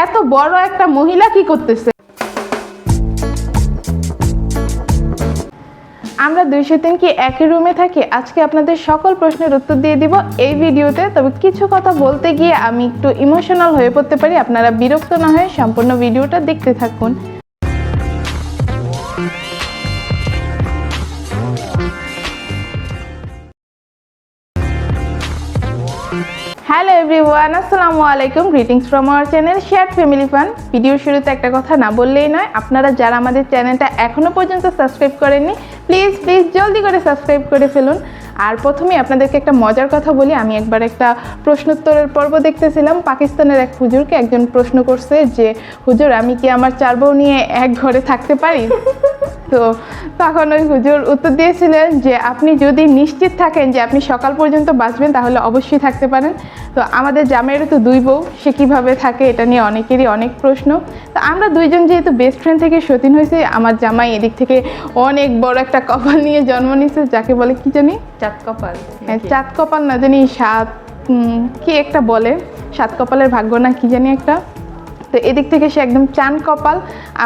এত বড় একটা মহিলা কি করতেছে? আমরা দুইশো তিন কি একই রুমে থাকি? আজকে আপনাদের সকল প্রশ্নের উত্তর দিয়ে দিব এই ভিডিওতে। তবে কিছু কথা বলতে গিয়ে আমি একটু ইমোশনাল হয়ে পড়তে পারি। আপনারা বিরক্ত না হয়ে সম্পূর্ণ ভিডিওটা দেখতে থাকুন। এভরিওয়ান আসসালামু আলাইকুম। Greetings from our channel share family fun ভিডিওর শুরুতে একটা কথা না বললেই নয়, আপনারা যারা আমাদের চ্যানেলটা এখনও পর্যন্ত সাবস্ক্রাইব করেননি প্লিজ প্লিজ জলদি করে সাবস্ক্রাইব করে ফেলুন। আর প্রথমেই আপনাদেরকে একটা মজার কথা বলি, আমি একবার একটা প্রশ্নোত্তরের পর্ব দেখতেছিলাম, পাকিস্তানের এক হুজুরকে একজন প্রশ্ন করছে যে, হুজুর, আমি কি আমার চার বউ নিয়ে এক ঘরে থাকতে পারি? তো তখন ওই হুজুর উত্তর দিয়েছিলেন যে আপনি যদি নিশ্চিত থাকেন যে আপনি সকাল পর্যন্ত বাঁচবেন তাহলে অবশ্যই থাকতে পারেন। তো আমাদের জামাইয়েরও তো দুই বউ সে কীভাবে থাকে এটা নিয়ে অনেকেরই অনেক প্রশ্ন। তো আমরা দুইজন যেহেতু বেস্ট ফ্রেন্ড থেকে সতীন হয়েছে আমার জামাই এদিক থেকে অনেক বড় একটা কপাল নিয়ে জন্ম নিয়েছে যাকে বলে কি জানি? চাঁদ কপাল হ্যাঁ, চাঁদ কপাল না জানি সাত কি একটা বলে? সাত কপালের ভাগ্য না কি জানি একটা? তো এদিক থেকে সে একদম চান কপাল।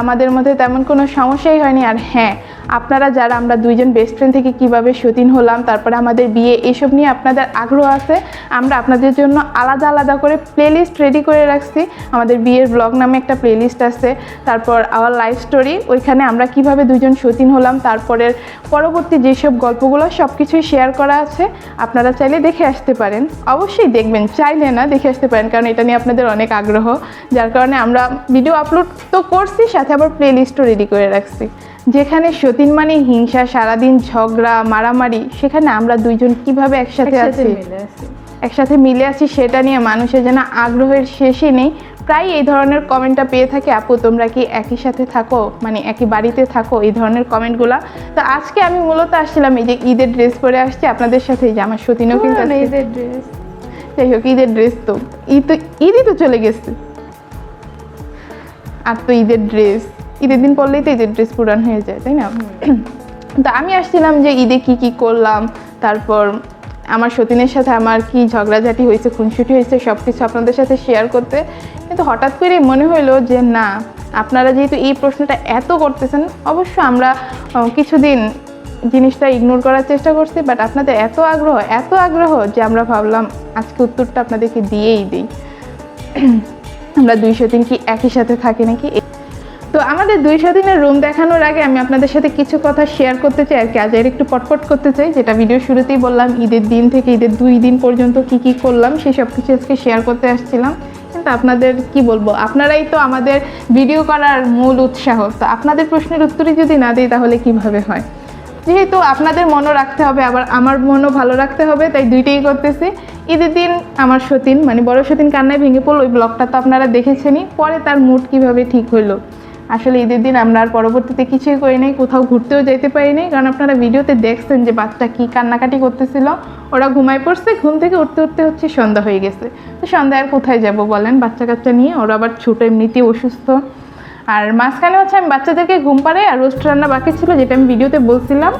আমাদের মধ্যে তেমন কোনো সমস্যাই হয়নি। আর হ্যাঁ আপনারা যারা আমরা দুইজন বেস্ট ফ্রেন্ড থেকে কীভাবে সতীন হলাম, তারপরে আমাদের বিয়ে, এসব নিয়ে আপনাদের আগ্রহ আছে, আমরা আপনাদের জন্য আলাদা আলাদা করে প্লেলিস্ট রেডি করে রাখছি। আমাদের বিয়ের ব্লগ নামে একটা প্লেলিস্ট আছে, তারপর আওয়ার লাইফ স্টোরি ওইখানে আমরা কীভাবে দুজন সতীন হলাম, তারপরের পরবর্তী যেসব গল্পগুলো সব কিছুই শেয়ার করা আছে, আপনারা চাইলে দেখে আসতে পারেন। অবশ্যই দেখবেন, চাইলে না দেখে আসতে পারেন, কারণ এটা নিয়ে আপনাদের অনেক আগ্রহ, যার কারণে আমরা ভিডিও আপলোড তো করছি, সাথে আবার প্লেলিস্টও রেডি করে রাখছি। যেখানে সতীন মানে হিংসা সারাদিন ঝগড়া মারামারি সেখানে আমরা দুইজন কীভাবে একসাথে আছি? একসাথে মিলে আছি সেটা নিয়ে মানুষের যেন আগ্রহের শেষই নেই। প্রায় এই ধরনের কমেন্টটা পেয়ে থাকে। আপু তোমরা কি একই সাথে থাকো? মানে একই বাড়িতে থাকো? এই ধরনের কমেন্টগুলো তো আজকে আমি মূলত আসছিলাম এই যে ঈদের ড্রেস পরে আসছি। আপনাদের সাথে এই যে আমার সতীনও কিন্তু মেয়েদের ড্রেস যাই হোক ঈদের ড্রেস তো। ঈদ তো ঈদই তো চলে গেছে। আর তো ঈদের ড্রেস ঈদের দিন পড়লেই তো ঈদের ড্রেস পুরান হয়ে যায় তাই না? তো আমি আসছিলাম যে ঈদে কি কি করলাম তারপর আমার সতীনের সাথে আমার কি ঝগড়াঝাটি হয়েছে খুনসুটি হয়েছে সব কিছু আপনাদের সাথে শেয়ার করতে। কিন্তু হঠাৎ করে মনে হলো যে না আপনারা যেহেতু এই প্রশ্নটা এত করতেছেন অবশ্য আমরা কিছুদিন জিনিসটা ইগনোর করার চেষ্টা করছি বাট আপনাদের এত আগ্রহ এত আগ্রহ যে আমরা ভাবলাম আজকে উত্তরটা আপনাদেরকে দিয়েই দিই। আমরা দুইশো দিন কি একই সাথে থাকি নাকি? তো আমাদের দুইশো দিনের রুম দেখানোর আগে আমি আপনাদের সাথে কিছু কথা শেয়ার করতে চাই আর কি। আজের একটু পটপট করতে চাই, যেটা ভিডিও শুরুতেই বললাম, ঈদের দিন থেকে ঈদের দুই দিন পর্যন্ত কি কি করলাম, সেই সব কিছু আজকে শেয়ার করতে আসছিলাম। কিন্তু আপনাদের কি বলব, আপনারাই তো আমাদের ভিডিও করার মূল উৎসাহ। তো আপনাদের প্রশ্নের উত্তরই যদি না দিই, তাহলে কীভাবে হয়? যেহেতু আপনাদের মনও রাখতে হবে, আবার আমার মনও ভালো রাখতে হবে, তাই দুইটাই করতেছি। ঈদের দিন আমার সতীন মানে বড় সতীন কান্নায় ভেঙে পড়ল, ওই ব্লগটা তো আপনারা দেখেছেনই। পরে তার মুড কীভাবে ঠিক হইল? আসলে ঈদের দিন আমরা আর পরবর্তীতে কিছুই করি নাই, কোথাও ঘুরতেও যেতে পারি নাই। কারণ আপনারা ভিডিওতে দেখছেন যে বাচ্চা কি কান্নাকাটি করতেছিল। ওরা ঘুমায় পড়ছে, ঘুম থেকে উঠতে উঠতে হচ্ছে সন্ধ্যা হয়ে গেছে। তো সন্ধ্যায় আর কোথায় যাব বলেন? বাচ্চা কাচ্চা নিয়ে ওরা আবার ছোটো এমনিতেই অসুস্থ। আর মাঝখানে হচ্ছে আমি বাচ্চাদেরকে ঘুম পাড়ে আর রোস্ট রান্না বাকি ছিল, যেটা আমি ভিডিওতে বলছিলাম।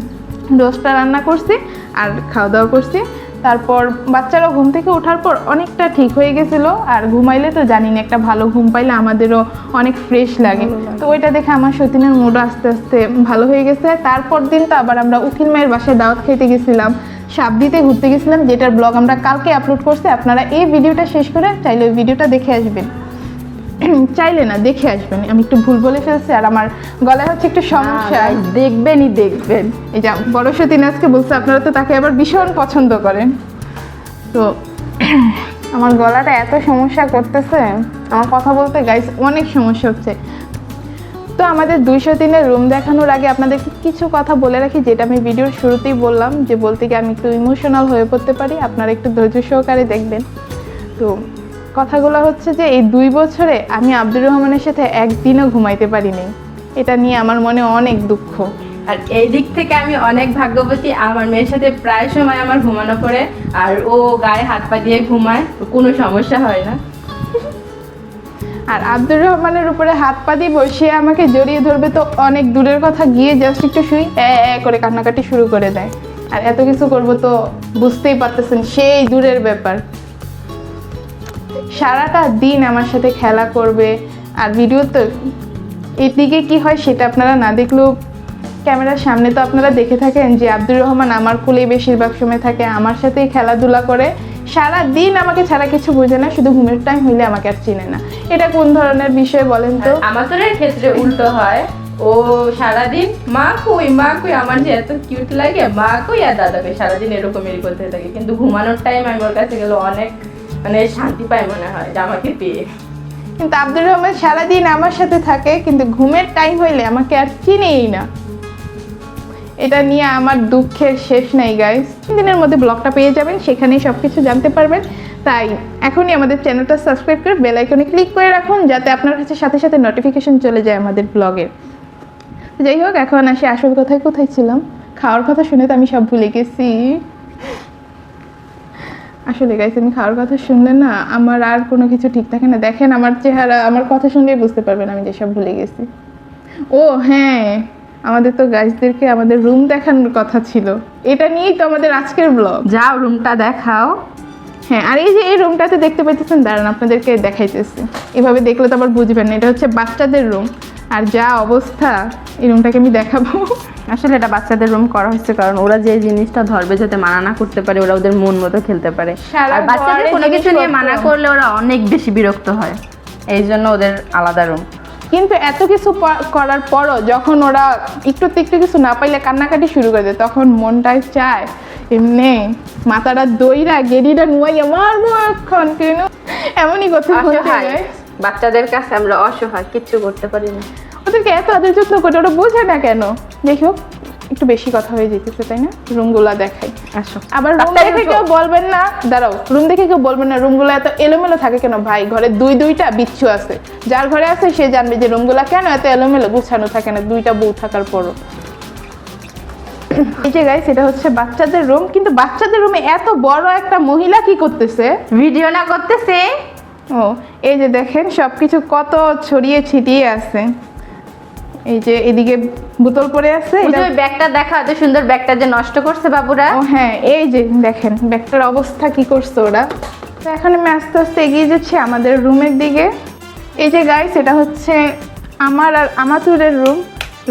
রোস্টটা রান্না করছি আর খাওয়া দাওয়া করছি। তারপর বাচ্চারা ঘুম থেকে ওঠার পর অনেকটা ঠিক হয়ে গেছিল। আর ঘুমাইলে তো জানি না একটা ভালো ঘুম পাইলে আমাদেরও অনেক ফ্রেশ লাগে। তো ওইটা দেখে আমার সতীনের মুডও আস্তে আস্তে ভালো হয়ে গেছে। তারপর দিন তো আবার আমরা উকিল মায়ের বাসায় দাওয়াত খেতে গেছিলাম। সাবদিতে ঘুরতে গেছিলাম যেটার ব্লগ আমরা কালকে আপলোড করছি। আপনারা এই ভিডিওটা শেষ করে চাইলে ওই ভিডিওটা দেখে আসবেন। চাইলে না দেখে আসবেন। আমি একটু ভুল বলে ফেলছি আর আমার গলায় হচ্ছে একটু সমস্যা। দেখবেনই দেখবেন। এই যে বড় সতীন আজকে বলছে আপনারা তো তাকে আবার ভীষণ পছন্দ করেন। তো আমার গলাটা এত সমস্যা করতেছে। আমার কথা বলতে গাইস অনেক সমস্যা হচ্ছে। তো আমাদের দুইশো দিনের রুম দেখানোর আগে আপনাদেরকে কিছু কথা বলে রাখি যেটা আমি ভিডিওর শুরুতেই বললাম যে বলতে গিয়ে আমি একটু ইমোশনাল হয়ে পড়তে পারি। আপনারা একটু ধৈর্য সহকারে দেখবেন। তো কথাগুলো হচ্ছে যে এই দুই বছরে আমি আব্দুর রহমানের সাথে একদিনও ঘুমাইতে পারিনি। এটা নিয়ে আমার মনে অনেক দুঃখ। আর এই দিক থেকে আমি অনেক ভাগ্যবতী আমার মেয়ের সাথে প্রায় সময় আমার ঘুমানো পড়ে আর ও গায়ে হাত পা দিয়ে ঘুমায় কোনো সমস্যা হয় না। আর আব্দুর রহমানের উপরে হাত পা দিয়ে বসিয়ে আমাকে জড়িয়ে ধরবে তো অনেক দূরের কথা গিয়ে জাস্ট একটু শুই এ করে কান্নাকাটি শুরু করে দেয়। আর এত কিছু করব তো বুঝতেই পারতেছেন সেই দূরের ব্যাপার। সারাটা দিন আমার সাথে খেলা করবে। আর ভিডিও তো এদিকে কি হয় সেটা আপনারা না দেখলেও ক্যামেরার সামনে তো আপনারা দেখে থাকেন যে আব্দুর রহমান আমার কোলেই বেশিরভাগ সময় থাকে, আমার সাথেই খেলাধুলা করে। সারা দিন আমাকে ছাড়া কিছু বোঝে না, শুধু ঘুমের টাইম হইলে আমাকে আর চিনে না। এটা কোন ধরনের বিষয় বলেন তো? আমাদের ক্ষেত্রে উল্টো হয়। ও সারাদিন, মা কই মা কই? আমার যে এত কিউট লাগে, মা কই? আর দাদা কই সারাদিন এরকমই করতে থাকে। কিন্তু ঘুমানোর টাইম আমি ওর কাছে গেলে অনেক মানে শান্তি পাই মনে হয় যে আমাকে পেয়ে। কিন্তু আব্দুর রহমান সারাদিন আমার সাথে থাকে, কিন্তু ঘুমের টাইম হইলে আমাকে আর চিনেই না। এটা নিয়ে আমার দুঃখের শেষ নাই গাইস দিনের মধ্যে ব্লগটা পেয়ে যাবেন, সেখানেই সব কিছু জানতে পারবেন। তাই এখনই আমাদের চ্যানেলটা সাবস্ক্রাইব করে বেল আইকনে ক্লিক করে রাখুন, যাতে আপনার কাছে সাথে সাথে নোটিফিকেশন চলে যায় আমাদের ব্লগের যাই হোক, এখন আসি আসল কথায় কোথায় ছিলাম? খাওয়ার কথা শুনে তো আমি সব ভুলে গেছি। আসলে গাইস আমি খাওয়ার কথা শুনলে না আমার আর কোনো কিছু ঠিক থাকে না। দেখেন আমার চেহারা, আমার কথা শুনলেই বুঝতে পারবেন আমি যেসব ভুলে গেছি। ও হ্যাঁ আমাদের তো গাইসদেরকে আমাদের রুম দেখানোর কথা ছিল। এটা নিয়েই তো আমাদের আজকের ব্লগ যাও রুমটা দেখাও। হ্যাঁ আর এই যে এই রুমটাতে দেখতে পাইতেছেন দাঁড়ান আপনাদেরকে দেখাইতেছি। এভাবে দেখলে তো আবার বুঝবেন না এটা হচ্ছে বাচ্চাদের রুম আর যা অবস্থা এই রুমটাকে আমি দেখাবো। আসলে এটা বাচ্চাদের রুম করা হচ্ছে কারণ ওরা যে জিনিসটা ধরবে যাতে মানা না করতে পারে ওরা ওদের মন মতো খেলতে পারে। আর বাচ্চাদের কোনো কিছু নিয়ে মানা করলে ওরা অনেক বেশি বিরক্ত হয়। এই জন্য ওদের আলাদা রুম কিন্তু এত কিছু করার পরও যখন ওরা একটু একটু কিছু না পাইলে কান্নাকাটি শুরু করে দেয় তখন মনটাই চায় এমনি মাথাটা দইরা গেরিটা নুয়াইয়া মারবো এখন কেন? এমনই কথা বলতে। বাচ্চাদের কাছে আমরা অসহায় কিচ্ছু করতে পারি না। ওদেরকে এত আদর যত্ন করে ওরা বোঝে না কেন? হোক একটু বেশি কথা হয়ে যেতেছে তাই না? রুমগুলা দেখাই। আসো। আবার রুম দেখে কেউ বলবেন না। দাঁড়াও রুম দেখে কেউ বলবেন না রুমগুলো এত এলোমেলো থাকে কেন? ভাই ঘরে দুই দুইটা বিচ্ছু আছে। যার ঘরে আছে সে জানবে যে রুমগুলা কেন এত এলোমেলো গুছানো থাকে না দুইটা বউ থাকার পরও। এই যে গাইস এটা হচ্ছে বাচ্চাদের রুম কিন্তু বাচ্চাদের রুমে এত বড় একটা মহিলা কি করতেছে? ভিডিও না করতেছে। ও এই যে দেখেন সবকিছু কত ছড়িয়ে ছিটিয়ে আছে। এই যে এদিকে বোতল পড়ে আছে ওই ব্যাগটা দেখা এত সুন্দর ব্যাগটা যে নষ্ট করছে বাবুরা। ও হ্যাঁ এই যে দেখেন ব্যাগটার অবস্থা কি করছে ওরা। তো এখন আমি আস্তে আস্তে এগিয়ে যাচ্ছি আমাদের রুমের দিকে। এই যে গাইস এটা হচ্ছে আমার আর আমাতুরের রুম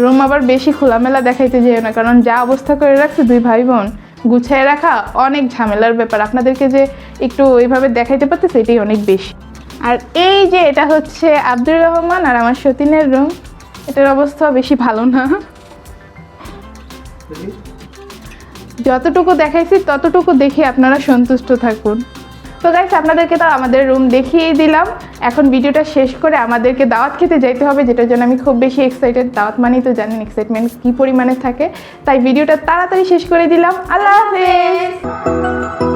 রুম আবার বেশি খোলামেলা দেখাইতে যেও না, কারণ যা অবস্থা করে রাখছে দুই ভাই বোন গুছিয়ে রাখা অনেক ঝামেলার ব্যাপার। আপনাদেরকে যে একটু ওইভাবে দেখাইতে পারতেছে, এটাই অনেক বেশি। আর এই যে এটা হচ্ছে আব্দুর রহমান আর আমার সতীনের রুম, এটার অবস্থা বেশি ভালো না। যতটুকু দেখাইছি, ততটুকু দেখে আপনারা সন্তুষ্ট থাকুন। তো গাইস আপনাদেরকে তো আমাদের রুম দেখিয়ে দিলাম। এখন ভিডিওটা শেষ করে আমাদেরকে দাওয়াত খেতে যাইতে হবে, যেটার জন্য আমি খুব বেশি এক্সাইটেড দাওয়াত মানেই তো জানেন এক্সাইটমেন্ট কী পরিমাণে থাকে। তাই ভিডিওটা তাড়াতাড়ি শেষ করে দিলাম। আল্লাহ হাফেজ!